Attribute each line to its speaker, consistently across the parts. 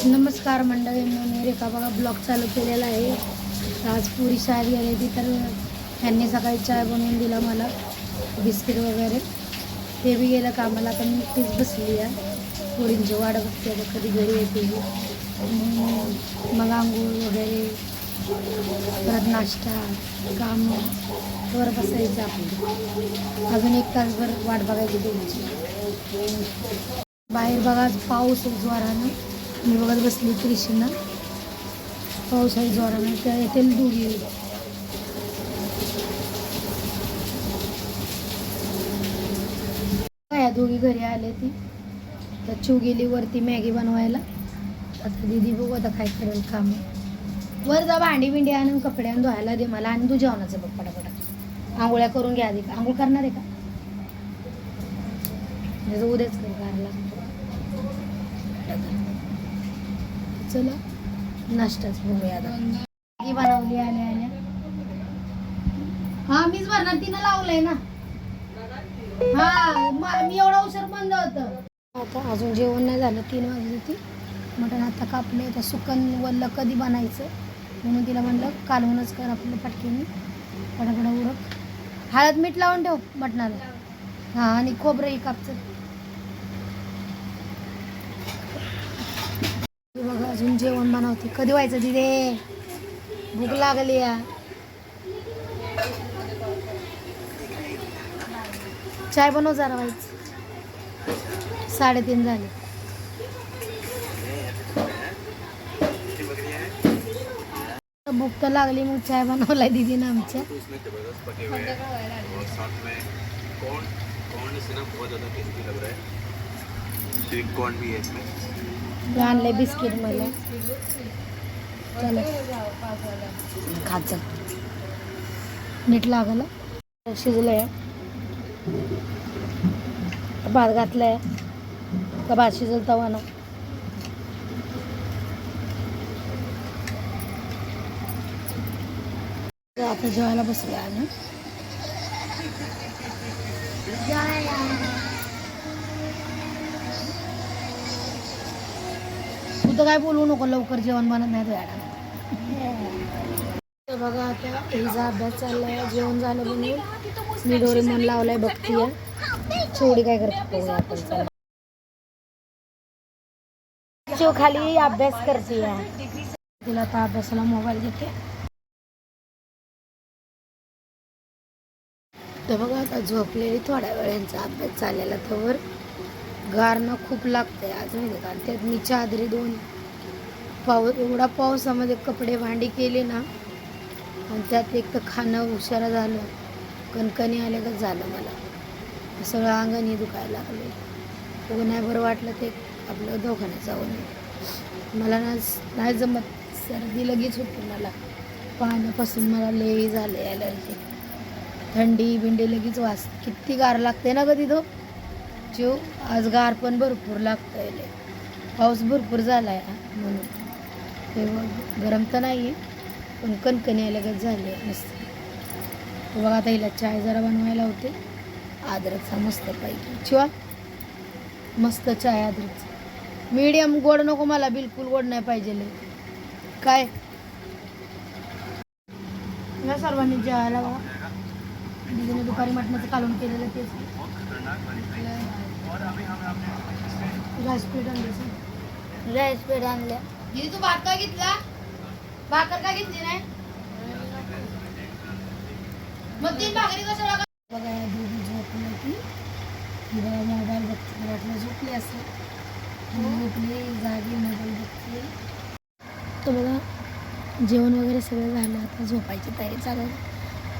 Speaker 1: नमस्कार मंडळी मी रेखा बघा ब्लॉग चालू केलेला आहे. आज पुरी शाळेत आली होती तर ह्यांनी सकाळी चाय बनवून दिला मला बिस्किट वगैरे. ते बी गेलं कामाला पण मी तीच बसली आहे. पोरींची वाट बघते आता कधी घरी येते मग आंघोळ वगैरे परत नाश्ता काम वर बसायचं आपण अजून एक तासभर वाट बघायची त्यांची. बाहेर बघा पाऊस आहे जोरानं. मी बघत बसली कृष्णा पाऊस आहे जोरानं त्या येतील दोघी या दोघी घरी आले ती. तर चिव गेली वरती मॅगी बनवायला. आता दीदी बघू आता काय करेल काम. वर जा भांडी बिंडी आणून कपडे आणून धुवायला दे मला आणि तू जेवणाचं बघ पटापटा. आंघोळ्या करून घ्या आधी. आंघोळ करणार आहे का? म्हणजे उद्याच कर लागतो चला. नाश्ताच बघूया आता. बनवली आल्या आल्या. हा मीच भरणार तिनं लावलंय ना. हा म- मी एवढा उशीर बंद होतं. आता अजून जेवण नाही झालं तीन वाजली ती मटण आता कापले आता सुकन वल्ल कधी बनायचं? म्हणून तिला म्हणलं कालवूनच कर आपलं पटकीने. पटापटा उरक. हळद मीठ लावून ठेव मटणाला. हा आणि खोबरंही कापचं हे बघा अजून जेवण बनवते. कधी व्हायचं तिथे भूक लागली या. चाय बनव जरा व्हायचं साडेतीन झाले. भूक तर लागली मग चाय बनवलाय दीदीनं आमच्या.
Speaker 2: बहुत ज़्यादा टेस्टी लग रहा है। स्वीट कॉर्न भी है इसमें।
Speaker 1: आणले बिस्किट मला। चला। खात चल नीट लागलं। शिजलंय। भात घातलाय। का भात शिजल तवा ना। आता जेवायला बसले आम्ही. तू तर काय बोलू नको लवकर जेवण बनत नाही तुझ्या बघा आता हिचा अभ्यास चाललाय जेवण झालं म्हणून मी डोरेमॉन लावलाय बघतीये. चोडी काय करतो आपण खाली अभ्यास करते तिला आता अभ्यासाला मोबाईल देते. तर बघा आता झोपलेली थोड्या वेळांचा अभ्यास चाललेला तर गारणं खूप लागतं आहे आज माहिती का त्यात मी चादरी दोन. पाऊस एवढा पावसामध्ये कपडे भांडी केले ना आणि त्यात एक तर खाणं उशारा झालं कणकणी आल्यागत झालं मला. सगळं अंगणी दुखायला लागले. तो नाही बरं वाटलं ते आपलं दवाखान्यात जाऊन मला ना नाही जमत. सर्दी लगेच होती मला. पाण्यापासून मला लई झाले ॲलर्जी थंडी बिंडी लगेच वास. किती गार लागते ना ग तिथं? चिव आज गार पण भरपूर लागतंय आहे पाऊस भरपूर झाला आहे म्हणून. ते गरम तर नाही आहे पण कणकणी लगत झाली आहे मस्त. बघा आता हिला चाय जरा बनवायला होते. अद्रकचा मस्त पाहिजे चिवा मस्त चाय अद्रकचा मीडियम गोड नको मला बिलकुल गोड नाही पाहिजे काय? ना सर्वांनी जेवायला बघा दीदीने दुपारी मटणाचं कालून केलेलं तेच. राजपीठ आणलं राजपीठ आणल्या. दीदी तू भात का घेतला? भाकर का घेतली नाही? मग तीन भाकरी कशाला का बघा दीदी झोपली होती ही बघा मोबाईल बघते मला वाटलं झोपली असेल. झोपली जागी मोबाईल बघते. तर बघा जेवण वगैरे सगळं झालं आता झोपायची तयारी चालू आहे.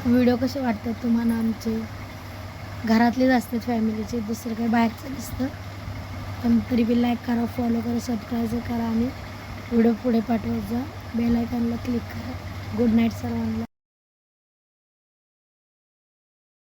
Speaker 1: व्हिडिओ कसे वाटतात तुम्हाला आमचे? घरातलेच असतात फॅमिलीचे दुसरं काही बाहेरचं नसतं. पण तरी बी लाईक करा फॉलो करा सबस्क्राईब करा आणि व्हिडिओ पुढे पाठवत जा. बेल आयकॉनला क्लिक करा. गुड नाईट सर्वांना.